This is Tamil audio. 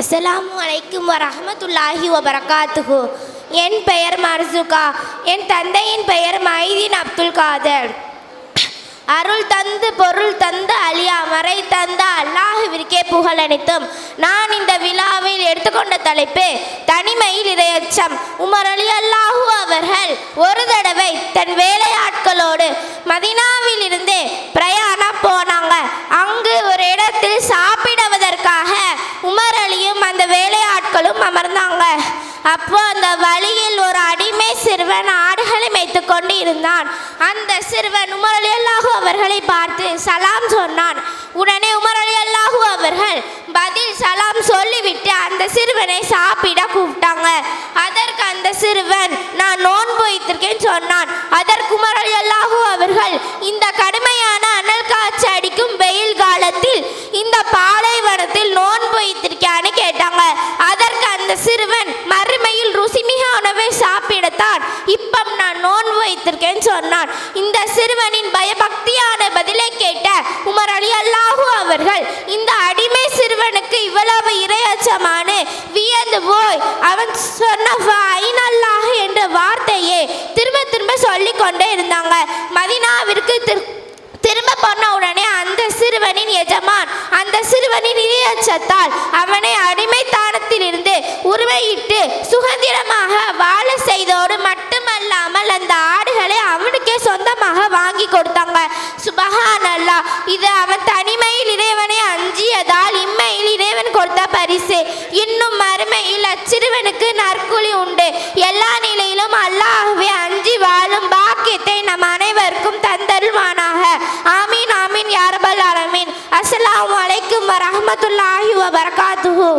அஸ்ஸலாமு அலைக்கும் வரஹ்மத்துல்லாஹி வபரகாத்துஹு. என் பெயர் மர்சுகா. என் தந்தையின் பெயர் மைதீன் அப்துல் காதர். அருள் தந்து பொருள் தந்து அழியாமறை தந்த அல்லாஹுவிற்கே புகழ் அனைத்தும் நான் இந்த விழாவில் எடுத்துக்கொண்ட தலைப்பு தனிமையில் இரையச்சம் உமர் அலி அல்லாஹு அவர்கள் ஒரு தடவை தன் வேலையாட்களோடு மதினாவில் அந்த வேலையாட்களும் அமர்ந்தாங்க. அப்போ அந்த வழியில் ஒரு அடிமை சிறுவன் ஆடுகளை மேய்த்து கொண்டு இருந்தான். அந்த சிறுவன் உமர் அவர்களை பார்த்து சலாம் சொன்னான். உடனே உமரலி அல்லாஹு அவர்கள் பதில் சலாம் சொல்லிவிட்டு அந்த சிறுவனை சாப்பிட கூப்பிட்டாங்க. அதற்கு அந்த சிறுவன் நான் நோன்பு வைத்திருக்கேன்னு சொன்னான் அதற்கு உமர் அலி அல்லாஹூ அவர்கள் இந்த கடுமையான அனல் காய்ச்சி அடிக்கும் வெயில் காலத்தில் இந்த பாலைவனத்தில் நோன்பு வைத்திருக்கியான்னு கேட்டாங்க அதற்கு அந்த சிறுவன் மறுமையில் ருசிமிக உணவை சாப்பிடத்தான் இப்பம் நான் நோன்பு வைத்திருக்கேன் சொன்னான். இந்த சிறுவனின் பயபக்தியான பதிலை கேட்ட உமர் அலி அல்லாஹு அவர்கள் இந்த அடிமை சிறுவனுக்கு இவ்வளவு இரையச்சமான வியந்து போய் அவன் சொன்ன ஐநல்லாக என்ற வார்த்தையே திரும்ப திரும்ப சொல்லி கொண்டே இருந்தாங்க. மதினாவிற்கு திரு திரும்ப போன உடனே அந்த சிறுவனின் எஜமான் அந்த சிறுவனின் இரையச்சத்தால் அவனை அடிமை வாழ செய்தோடு மட்டுமல்லாமல் அந்த ஆடுகளை அவனுக்கே சொந்தமாக வாங்கி கொடுத்தாங்க. சுபஹான் அல்லா இது அவன் தனிமையில் இறைவனை அஞ்சியதால் இம்மையில் இறைவன் கொடுத்த பரிசு. இன்னும் மறுமையில் அச்சிறுவனுக்கு நற்குழி உண்டு. எல்லா நிலையிலும் அல்லாஹ்வே அஞ்சி வாழும் பாக்கியத்தை நம் அனைவருக்கும் தந்தருவானாக ஆமீன் ஆமீன் யாரபல் ஆலமீன். அஸ்லாம் வலைக்கும் வரமத்துல்லாஹி வபரகாத்துஹு.